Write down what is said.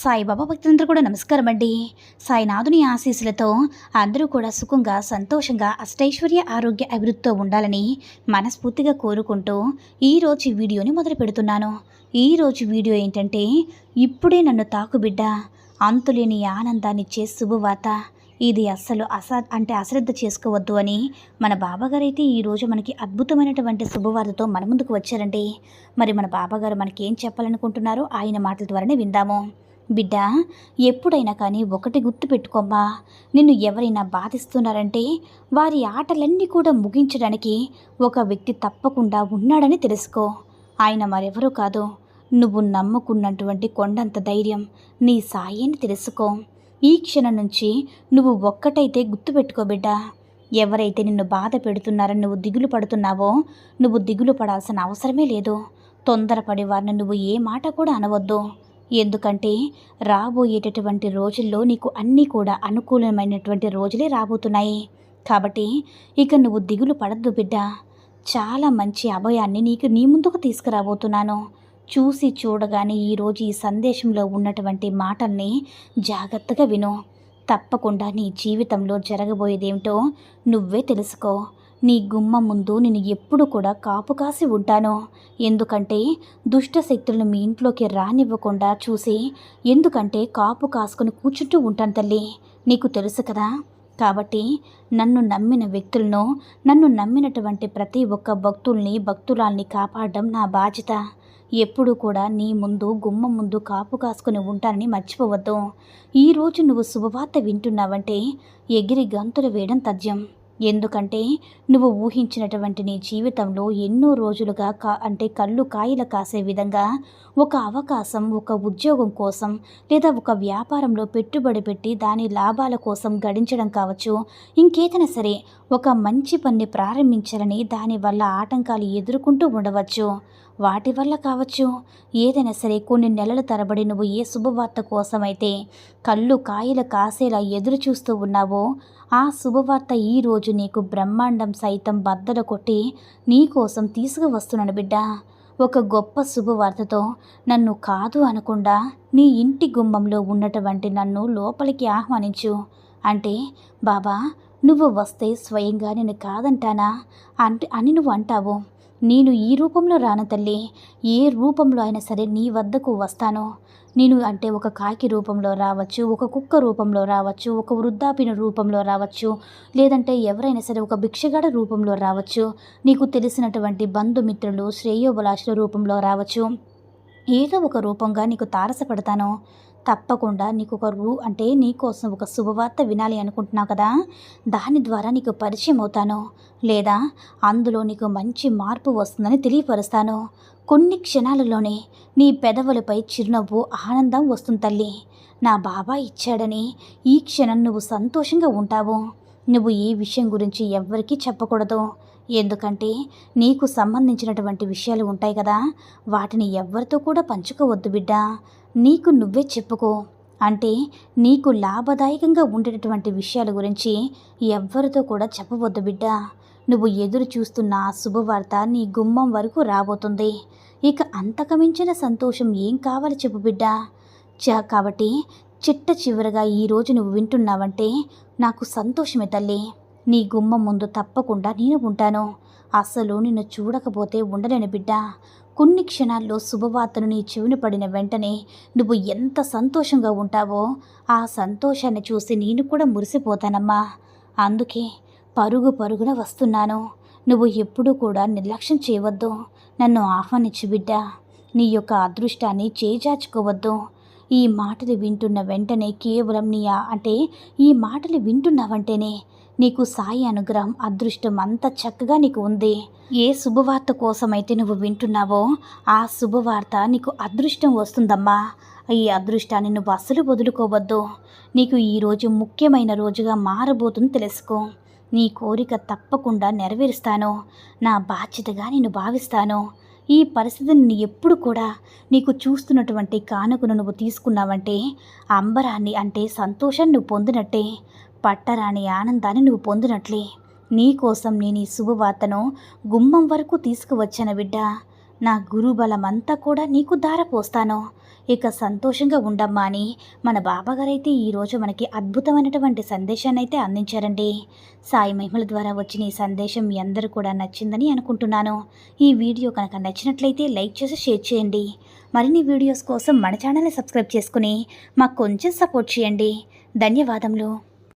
సాయిబాబా భక్తులందరూ కూడా నమస్కారం అండి. సాయినాథుని ఆశీస్సులతో అందరూ కూడా సుఖంగా సంతోషంగా అష్టైశ్వర్య ఆరోగ్య అభివృద్ధితో ఉండాలని మనస్ఫూర్తిగా కోరుకుంటూ ఈరోజు వీడియోని మొదలు పెడుతున్నాను. ఈరోజు వీడియో ఏంటంటే ఇప్పుడే నన్ను తాకు బిడ్డ అంతులేని ఆనందాన్నిచ్చే శుభవార్త. ఇది అస్సలు అసా అంటే అశ్రద్ధ చేసుకోవద్దు అని మన బాబాగారు అయితే ఈరోజు మనకి అద్భుతమైనటువంటి శుభవార్తతో మన ముందుకు వచ్చారండి. మరి మన బాబాగారు మనకి ఏం చెప్పాలనుకుంటున్నారో ఆయన మాటల ద్వారానే విందాము. బిడ్డ ఎప్పుడైనా కానీ ఒకటి గుర్తు పెట్టుకోమ్మా. నిన్ను ఎవరైనా బాధిస్తున్నారంటే వారి ఆటలన్నీ కూడా ముగించడానికి ఒక వ్యక్తి తప్పకుండా ఉన్నాడని తెలుసుకో. ఆయన మరెవరూ కాదు. నువ్వు నమ్ముకున్నటువంటి కొండంత ధైర్యం నీ సాయి అని తెలుసుకో. ఈ క్షణం నుంచి నువ్వు ఒక్కటైతే గుర్తుపెట్టుకో బిడ్డ. ఎవరైతే నిన్ను బాధ పెడుతున్నారని నువ్వు దిగులు పడుతున్నావో నువ్వు దిగులు పడాల్సిన అవసరమే లేదు. తొందరపడి వారిని నువ్వు ఏ మాట కూడా అనవద్దు. ఎందుకంటే రాబోయేటటువంటి రోజుల్లో నీకు అన్నీ కూడా అనుకూలమైనటువంటి రోజులే రాబోతున్నాయి. కాబట్టి ఇక నువ్వు దిగులు పడద్దు బిడ్డ. చాలా మంచి అభయాన్ని నీకు నీ ముందుకు తీసుకురాబోతున్నాను. చూసి చూడగానే ఈరోజు ఈ సందేశంలో ఉన్నటువంటి మాటల్ని జాగ్రత్తగా విను. తప్పకుండా నీ జీవితంలో జరగబోయేదేమిటో నువ్వే తెలుసుకో. నీ గుమ్మ ముందు నేను ఎప్పుడు కూడా కాపు కాసి ఉంటాను. ఎందుకంటే దుష్ట శక్తులను మీ ఇంట్లోకి రానివ్వకుండా చూసి ఎందుకంటే కాపు కాసుకుని కూర్చుంటూ ఉంటాను తల్లి. నీకు తెలుసు కదా? కాబట్టి నన్ను నమ్మిన వ్యక్తులను నన్ను నమ్మినటువంటి ప్రతి ఒక్క భక్తుల్ని భక్తురాల్ని కాపాడడం నా బాధ్యత. ఎప్పుడు కూడా నీ ముందు గుమ్మ ముందు కాపు కాసుకొని ఉంటానని మర్చిపోవద్దు. ఈరోజు నువ్వు శుభవార్త వింటున్నావంటే ఎగిరి గంతులు వేయడం తథ్యం. ఎందుకంటే నువ్వు ఊహించినటువంటి నీ జీవితంలో ఎన్నో రోజులుగా కా అంటే కళ్ళు కాయలు కాసే విధంగా ఒక అవకాశం ఒక ఉద్యోగం కోసం లేదా ఒక వ్యాపారంలో పెట్టుబడి పెట్టి దాని లాభాల కోసం గడించడం కావచ్చు. ఇంకేదైనా సరే ఒక మంచి పని ప్రారంభించాలని దానివల్ల ఆటంకాలు ఎదుర్కొంటూ ఉండవచ్చు. వాటి వల్ల కావచ్చు. ఏదైనా సరే కొన్ని నెలల తరబడి నువ్వు ఏ శుభవార్త కోసమైతే కళ్ళు కాయలు కాసేలా ఎదురు చూస్తూ ఉన్నావో ఆ శుభవార్త ఈరోజు నీకు బ్రహ్మాండం సైతం బద్దలు కొట్టి నీకోసం తీసుకువస్తున్నాను బిడ్డ. ఒక గొప్ప శుభవార్తతో నన్ను కాదు అనకుండా నీ ఇంటి గుమ్మంలో ఉన్నటువంటి నన్ను లోపలికి ఆహ్వానించు. అంటే బాబా నువ్వు వస్తే స్వయంగా నేను కాదంటానా? అంటే అని నువ్వు అంటావు. నేను ఈ రూపంలో రాను తల్లి. ఏ రూపంలో అయినా సరే నీ వద్దకు వస్తాను. నేను అంటే ఒక కాకి రూపంలో రావచ్చు ఒక కుక్క రూపంలో రావచ్చు ఒక వృద్ధాపిన రూపంలో రావచ్చు లేదంటే ఎవరైనా సరే ఒక భిక్షగాడ రూపంలో రావచ్చు. నీకు తెలిసినటువంటి బంధుమిత్రులు శ్రేయోభిలాషుల రూపంలో రావచ్చు. ఏదో ఒక రూపంగా నీకు తారసపడతాను. తప్పకుండా నీకు ఒక రూ అంటే నీకోసం ఒక శుభవార్త వినాలి అనుకుంటున్నావు కదా? దాని ద్వారా నీకు పరిచయం అవుతాను. లేదా అందులో నీకు మంచి మార్పు వస్తుందని తెలియపరుస్తాను. కొన్ని క్షణాలలోనే నీ పెదవులపై చిరునవ్వు ఆనందం వస్తుంది తల్లి. నా బాబా ఇచ్చాడని ఈ క్షణం నువ్వు సంతోషంగా ఉంటావు. నువ్వు ఈ విషయం గురించి ఎవ్వరికీ చెప్పకూడదు. ఎందుకంటే నీకు సంబంధించినటువంటి విషయాలు ఉంటాయి కదా వాటిని ఎవ్వరితో కూడా పంచుకోవద్దు బిడ్డ. నీకు నువ్వే చెప్పుకో. అంటే నీకు లాభదాయకంగా ఉండేటటువంటి విషయాల గురించి ఎవ్వరితో కూడా చెప్పవద్దు బిడ్డ. నువ్వు ఎదురు చూస్తున్న ఆ శుభవార్త నీ గుమ్మం వరకు రాబోతుంది. ఇక అంతకమించిన సంతోషం ఏం కావాలి చెప్పు బిడ్డ. చ కాబట్టి చిట్ట చివరగా ఈరోజు నువ్వు వింటున్నావంటే నాకు సంతోషమే తల్లి. నీ గుమ్మ ముందు తప్పకుండా నేను ఉంటాను. అసలు నిన్ను చూడకపోతే ఉండలేను బిడ్డ. కొన్ని క్షణాల్లో శుభవార్తను నీ చెవిని పడిన వెంటనే నువ్వు ఎంత సంతోషంగా ఉంటావో ఆ సంతోషాన్ని చూసి నేను కూడా మురిసిపోతానమ్మా. అందుకే పరుగు పరుగున వస్తున్నాను. నువ్వు ఎప్పుడూ కూడా నిర్లక్ష్యం చేయవద్దు. నన్ను ఆహ్వానించు బిడ్డ. నీ యొక్క అదృష్టాన్ని చేజార్చుకోవద్దు. ఈ మాటలు వింటున్న వెంటనే కేవలం నీ అంటే ఈ మాటలు వింటున్నావంటేనే నీకు సాయి అనుగ్రహం అదృష్టం అంత చక్కగా నీకు ఉంది. ఏ శుభవార్త కోసమైతే నువ్వు వింటున్నావో ఆ శుభవార్త నీకు అదృష్టం వస్తుందమ్మా. ఈ అదృష్టాన్ని నువ్వు అస్సలు వదులుకోవద్దు. నీకు ఈరోజు ముఖ్యమైన రోజుగా మారబోతుంది తెలుసుకో. నీ కోరిక తప్పకుండా నెరవేరుస్తాను. నా బాధ్యతగా నేను భావిస్తాను. ఈ పరిస్థితిని ఎప్పుడు కూడా నీకు చూస్తున్నటువంటి కానుకను నువ్వు తీసుకున్నావంటే అంబరాన్ని అంటే సంతోషాన్ని నువ్వు పొందినట్టే. పట్టరాని ఆనందాన్ని నువ్వు పొందినట్లే. నీకోసం నేను ఈ శుభవార్తను గుమ్మం వరకు తీసుకువచ్చాను బిడ్డ. నా గురుబలమంతా కూడా నీకు దారపోస్తాను ఇక సంతోషంగా ఉండమ్మా అని మన బాబాగారైతే ఈరోజు మనకి అద్భుతమైనటువంటి సందేశాన్ని అయితే అందించారండి. సాయి మహిమల ద్వారా వచ్చిన ఈ సందేశం మీ అందరూ కూడా నచ్చిందని అనుకుంటున్నాను. ఈ వీడియో కనుక నచ్చినట్లయితే లైక్ చేసి షేర్ చేయండి. మరిన్ని వీడియోస్ కోసం మన ఛానల్ని సబ్స్క్రైబ్ చేసుకుని మాకు కొంచెం సపోర్ట్ చేయండి. ధన్యవాదములు.